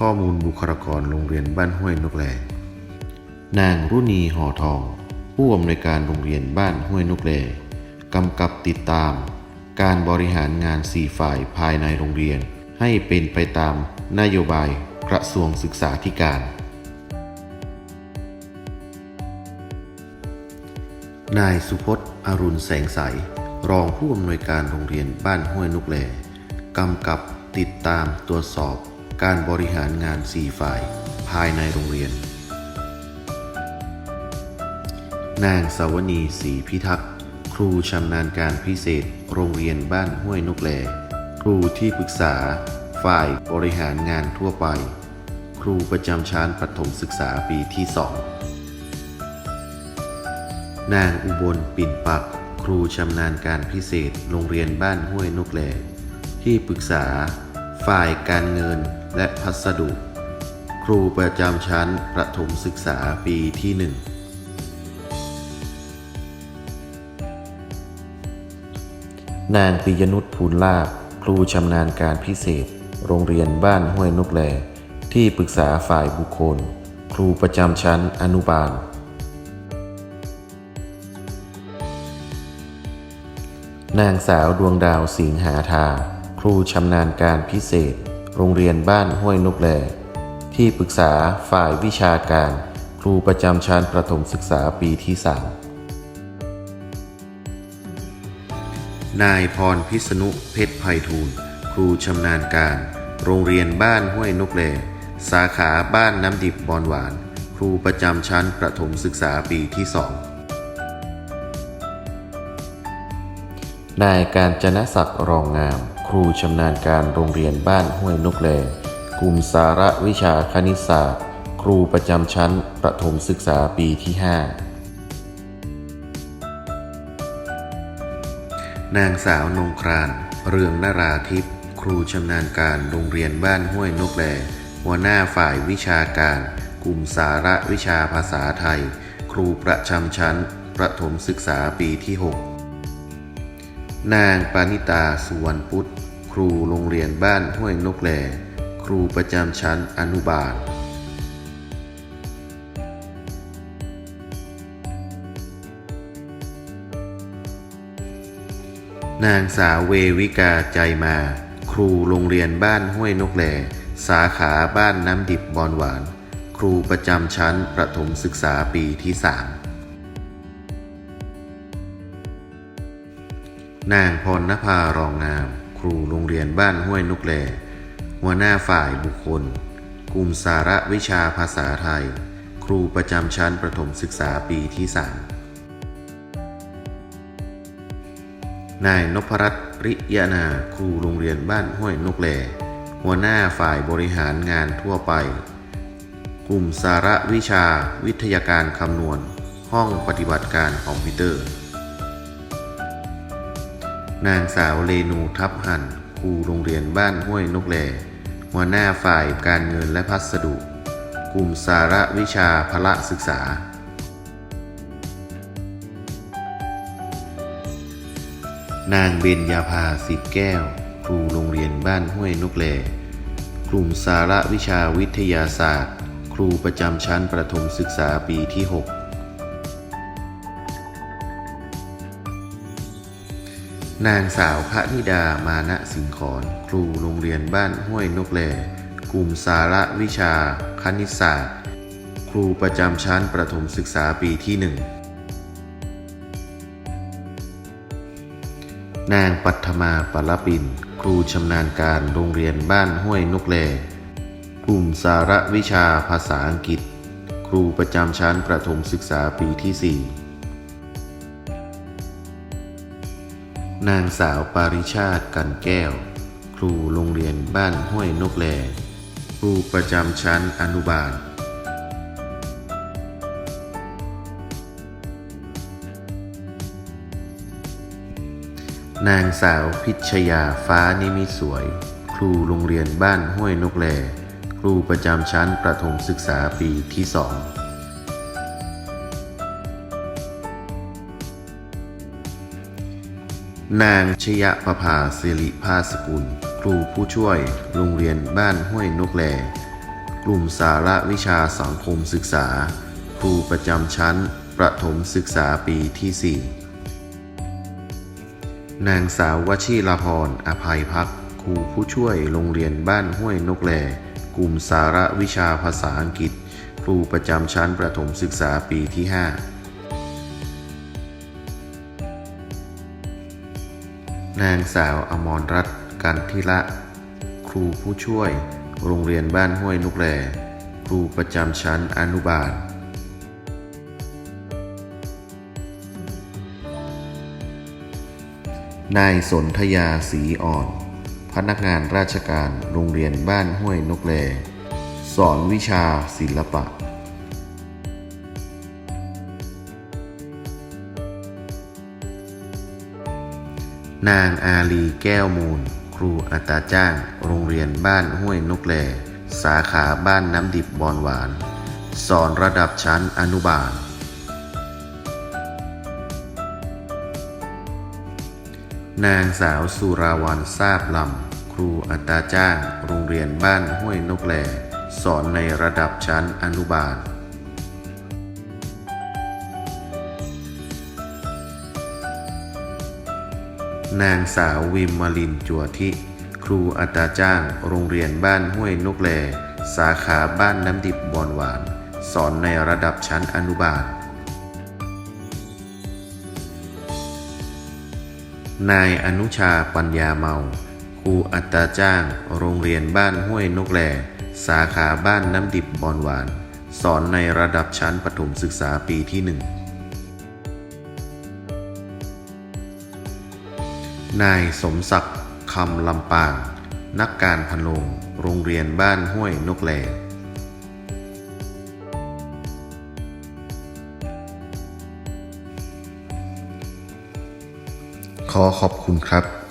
ข้อมูลบุคลากรโรงเรียนบ้านห้วยนกแล นางรุณีห่อทอง ผู้อำนวยการโรงเรียนบ้านห้วยนกแลกำกับติดตาม การบริหารงานสี่ฝ่ายภายในโรงเรียน ให้เป็นไปตามนโยบายกระทรวงศึกษาธิการ นายสุพจน์อรุณแสงใส รองผู้อำนวยการโรงเรียนบ้านห้วยนกแลกำกับติดตามตรวจสอบ การบริหารงานสี่ฝ่าย ภายในโรงเรียน นางสาวนีศรีพิทักษ์ ครูชำนาญการพิเศษ โรงเรียนบ้านห้วยนกแล ครูที่ปรึกษา ฝ่ายบริหารงานทั่วไป ครูประจำชั้นประถมศึกษาปีที่สองนางอุบลปิ่นปัก ครูชำนาญการพิเศษ โรงเรียนบ้านห้วยนกแล ที่ปรึกษา ฝ่ายการเงินและพัสดุ ครูประจำชั้นประถมศึกษาปีที่หนึ่งนางปิยนุชภูลลาภครูชำนาญการพิเศษ โรงเรียนบ้านห้วยนกแล ที่ปรึกษาฝ่ายบุคคล ครูประจำชั้นอนุบาล นางสาวดวงดาวสิงหาทา รูชำนาญการพิเศษ โรงเรียนบ้านห้วยนกแล ที่ปรึกษาฝ่ายวิชาการ ครูประจำชั้นประถมศึกษาปีที่สามนายพรพิษณุเพชรไพฑูรย์ครูชำนาญการ โรงเรียนบ้านห้วยนกแล สาขาบ้านน้ำดิบบอนหวาน ครูประจำชั้นประถมศึกษาปีที่สองนายการจนศักดิ์รองงาม รูชำนาญการโรงเรียนบ้านห้วยนกแลกลุ่มสาระวิชาคณิตศาสตร์ ครูประจำชั้น ประถมศึกษาปีที่ 5 นางสาวนงคราน เรืองนาราทิพย์ครูชำนาญการโรงเรียนบ้านห้วยนกแลหัวหน้าฝ่ายวิชาการ กลุ่มสาระวิชาภาษาไทย ครูประจำชั้น ประถมศึกษาปีที่ 6 นางปานิตาสุวรรณพุทธ ครูโรงเรียนบ้านห้วยนกแลครูประจำชั้นอนุบาล นางสาวเววิกาใจมา ครูโรงเรียนบ้านห้วยนกแลสาขาบ้านน้ำดิบบอนหวาน ครูประจำชั้นประถมศึกษาปีที่สาม นางพรณภารองงาม ครูโรงเรียนบ้านห้วยนกแลหัวหน้าฝ่ายบุคคล กลุ่มสาระวิชาภาษาไทย ครูประจำชั้นประถมศึกษาปีที่สามนายนพรัตน์ริยานา ครูโรงเรียนบ้านห้วยนกแลหัวหน้าฝ่ายบริหารงานทั่วไป กลุ่มสาระวิชาวิทยาการคำนวณ ห้องปฏิบัติการคอมพิวเตอร์ นางสาวเรนูทับหันครูโรงเรียนบ้านห้วยนกแลหัวหน้าฝ่ายการเงินและพัสดุ กลุ่มสาระวิชาพละศึกษา นางเบญญาภาสิบแก้ว ครูโรงเรียนบ้านห้วยนกแลกลุ่มสาระวิชาวิทยาศาสตร์ ครูประจำชั้นประถมศึกษาปีที่ 6 นางสาวพระนิดามานะสิงขรครูโรงเรียนบ้านห้วยนกแลกลุ่มสาระวิชา คณิตศาสตร์ ครูประจำชั้นประถมศึกษาปีที่หนึ่งนางปัทมาปลปิน ครูชำนาญการโรงเรียนบ้านห้วยนกแลกลุ่มสาระวิชาภาษาอังกฤษ ครูประจำชั้นประถมศึกษาปีที่4 นางสาวปาริชาติกันแก้ว ครูโรงเรียนบ้านห้วยนกแลครูประจำชั้นอนุบาล นางสาวพิชยาฟ้านิมิสวย ครูโรงเรียนบ้านห้วยนกแล ครูประจำชั้นประถมศึกษาปีที่สอง นางชยประภาสิริภาสกุล ครูผู้ช่วย โรงเรียนบ้านห้วยนกแล กลุ่มสาระวิชาสังคมศึกษา ครูประจำชั้น ประถมศึกษาปีที่ 4 นางสาววชิราพรอภัยพัก ครูผู้ช่วยโรงเรียนบ้านห้วยนกแล กลุ่มสาระวิชาภาษาอังกฤษ ครูประจำชั้นประถมศึกษาปีที่ 5 นางสาวอมรรัตน์กันทิละ ครูผู้ช่วย โรงเรียนบ้านห้วยนกแลครูประจำชั้นอนุบาล นายสนธยาศรีอ่อน พนักงานราชการโรงเรียนบ้านห้วยนกแล สอนวิชาศิลปะ นางอาลีแก้วมูล ครูอัตราจ้าง โรงเรียนบ้านห้วยนกแล สาขาบ้านน้ำดิบบอนหวาน สอนระดับชั้นอนุบาล นางสาวสุราวันทราบลำ ครูอัตราจ้าง โรงเรียนบ้านห้วยนกแล สอนในระดับชั้นอนุบาล นางสาววิมมลินจัวทิ ครูอัตราจ้าง โรงเรียนบ้านห้วยนกแล สาขาบ้านน้ำดิบบอนหวาน สอนในระดับชั้นอนุบาล นายอนุชาปัญญาเมา ครูอัตราจ้าง โรงเรียนบ้านห้วยนกแล สาขาบ้านน้ำดิบบอนหวาน สอนในระดับชั้นประถมศึกษาปีที่หนึ่ง นายสมศักดิ์คำลำปาง นักการพนงโรงเรียนบ้านห้วยนกแลขอขอบคุณครับ